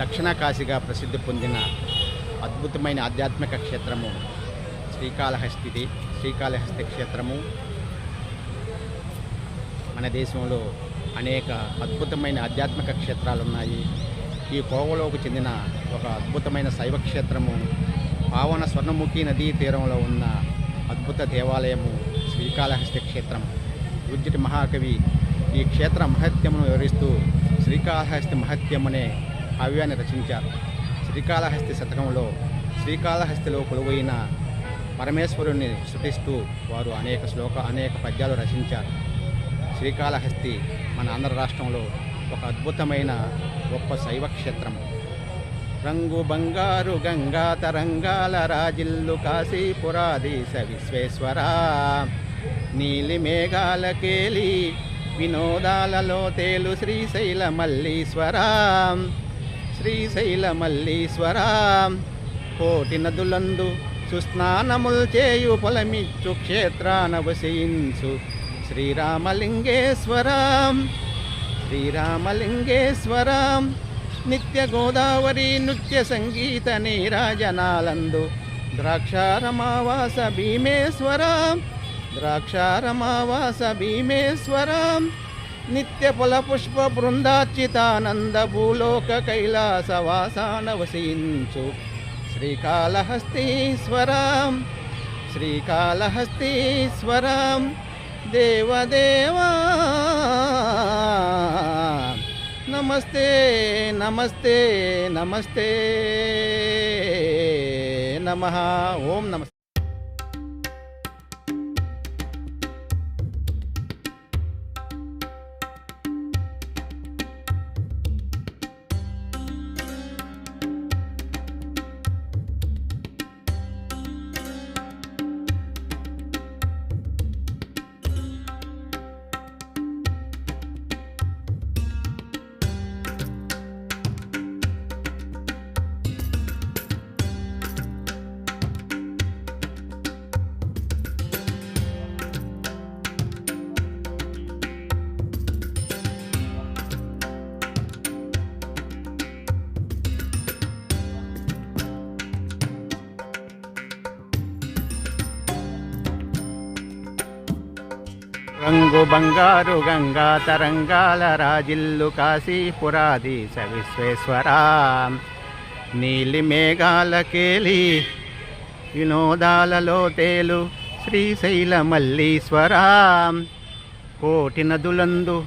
దక్షిణ కాశీగా ప్రసిద్ధి పొందిన అద్భుతమైన ఆధ్యాత్మిక క్షేత్రము శ్రీకాళహస్తిది. శ్రీకాళహస్తి క్షేత్రము మన దేశంలో అనేక అద్భుతమైన ఆధ్యాత్మిక క్షేత్రాలు ఉన్నాయి ఈ కోవలోకి చెందిన ఒక అద్భుతమైన శైవ క్షేత్రము పావన స్వర్ణముఖి నదీ తీరంలో ఉన్న అద్భుత దేవాలయము శ్రీకాళహస్తి క్షేత్రం గుజ్జటి మహాకవి ఈ క్షేత్ర మహత్యమును వివరిస్తూ శ్రీకాళహస్తి మహత్యమనే అనే కావ్యాన్ని రచించారు. శ్రీకాళహస్తి శతకంలో శ్రీకాళహస్తిలో కొలువైన పరమేశ్వరుణ్ణి శృతిస్తూ వారు అనేక శ్లోక అనేక పద్యాలు రచించారు. శ్రీకాళహస్తి మన ఆంధ్ర రాష్ట్రంలో ఒక అద్భుతమైన గొప్ప శైవ క్షేత్రం. రంగు బంగారు గంగా తరంగాల రాజిల్లు కాశీపురాధీశ విశ్వేశ్వరా. నీలి మేఘాల కేలి వినోదాలలో తేలు శ్రీశైల మల్లీశ్వరా. శ్రీశైల మల్లీశ్వర కోటి నదులందు సుస్నానముల్ చేయు ఫలమిచ్చు క్షేత్రాన వసించు శ్రీరామలింగేశ్వరం. శ్రీరామలింగేశ్వరం. నిత్య గోదావరి నృత్య సంగీత నీరాజనాలందు ద్రాక్షారమావాస భీమేశ్వరం. ద్రాక్షారమావాస భీమేశ్వరం. నిత్య ఫల పుష్ప బృందార్చితానంద భూలోక కైలాస వాసాన వసించు. శ్రీకాళహస్తీశ్వరం శ్రీకాళహస్తీశ్వరం దేవదేవా. నమస్తే నమస్తే నమస్తే. నమ. ఓం నమస్తే రంగు బంగారు గంగా తరంగాల రాజిల్లు కాశీపురాధీశ విశ్వేశ్వరా. నీలి మేఘాల కేలి వినోదాలలో తేలు శ్రీశైల మల్లీశ్వరా. కోటి నదులందు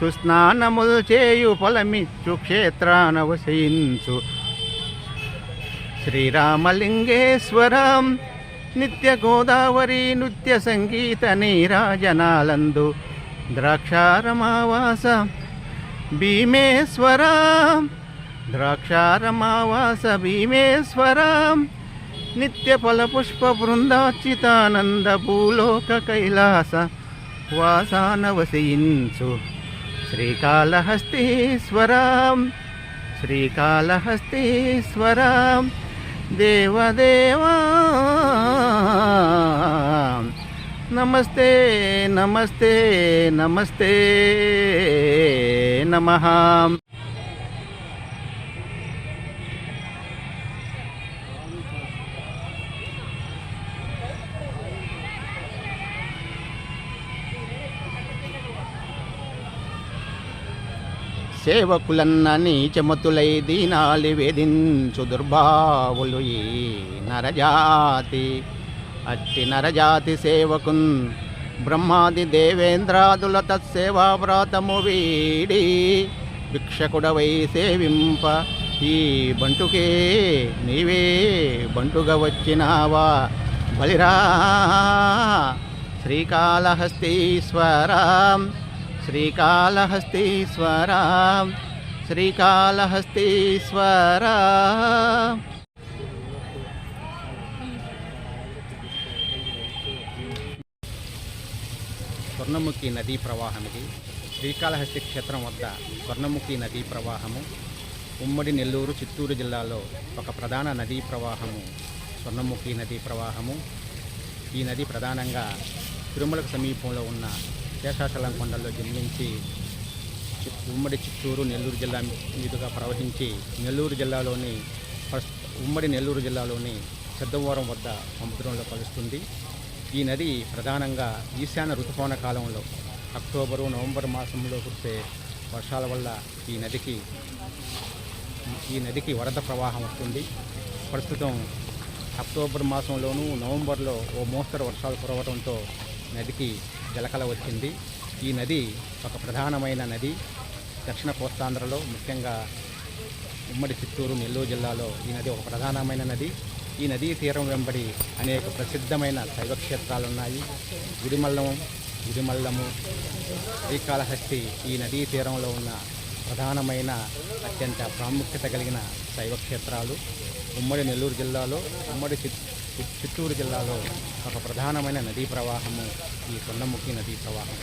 సుస్నానములు చేయు పొలమిచ్చు క్షేత్రానవశించు శ్రీరామలింగేశ్వరం. నిత్య గోదావరి నృత్య సంగీత నీరాజనాలందు ద్రాక్షారమావాస భీమేశ్వర ద్రాక్షారమావాస భీమేశ్వర నిత్య ఫల పుష్ప బృందాచితానంద భూలోక కైలాస వాసాన వసించు శ్రీకాళహస్తీశ్వరం శ్రీకాళహస్తీశ్వరం దేవదేవా నమస్తే నమస్తే నమస్తే నమ. సేవకులన్న నీచమతులై దీనాలి వేధించు దుర్భావులు ఈ నరజాతి. అట్టి నరజాతి సేవకున్ బ్రహ్మాది దేవేంద్రాదుల తత్సేవా వీడి భిక్షకుడవై సేవింప ఈ బంటుకే నీవే బంటుగా వచ్చినావా బలిరా. శ్రీకాళహస్తీశ్వరాం శ్రీకాళహస్తీశ్వరాం శ్రీకాళహస్తీశ్వరా. స్వర్ణముఖి నదీ ప్రవాహం ఇది శ్రీకాళహస్తి క్షేత్రం వద్ద స్వర్ణముఖి నదీ ప్రవాహము. ఉమ్మడి నెల్లూరు చిత్తూరు జిల్లాలో ఒక ప్రధాన నదీ ప్రవాహము స్వర్ణముఖి నదీ ప్రవాహము. ఈ నది ప్రధానంగా తిరుమలకు సమీపంలో ఉన్న శేషాచలం కొండల్లో జన్మించి చి- ఉమ్మడి చిత్తూరు నెల్లూరు జిల్లా మీదుగా ప్రవహించి నెల్లూరు జిల్లాలోని ఉమ్మడి నెల్లూరు జిల్లాలోని సిద్ధవరం వద్ద సముద్రంలో కలుస్తుంది. ఈ నది ప్రధానంగా ఈశాన్య ఋతుపవన కాలంలో అక్టోబరు నవంబర్ మాసంలో కురిసే వర్షాల వల్ల ఈ నదికి ఈ నదికి వరద ప్రవాహం వస్తుంది. ప్రస్తుతం అక్టోబర్ మాసంలోనూ నవంబర్లో ఓ మోస్తరు వర్షాలు కురవడంతో నదికి జలకల వచ్చింది. ఈ నది ఒక ప్రధానమైన నది. దక్షిణ కోస్తాంధ్రలో ముఖ్యంగా ఉమ్మడి చిత్తూరు నెల్లూరు జిల్లాలో ఈ నది ఒక ప్రధానమైన నది. ఈ నదీ తీరం వెంబడి అనేక ప్రసిద్ధమైన శైవక్షేత్రాలు ఉన్నాయి గుడిమల్లం గుడిమల్లము శ్రీకాళహస్తి ఈ నదీ తీరంలో ఉన్న ప్రధానమైన అత్యంత ప్రాముఖ్యత కలిగిన శైవ క్షేత్రాలు ఉమ్మడి నెల్లూరు జిల్లాలో ఉమ్మడి చిత్తూరు జిల్లాలో ఒక ప్రధానమైన నదీ ప్రవాహము ఈ కొండముఖి నదీ ప్రవాహం.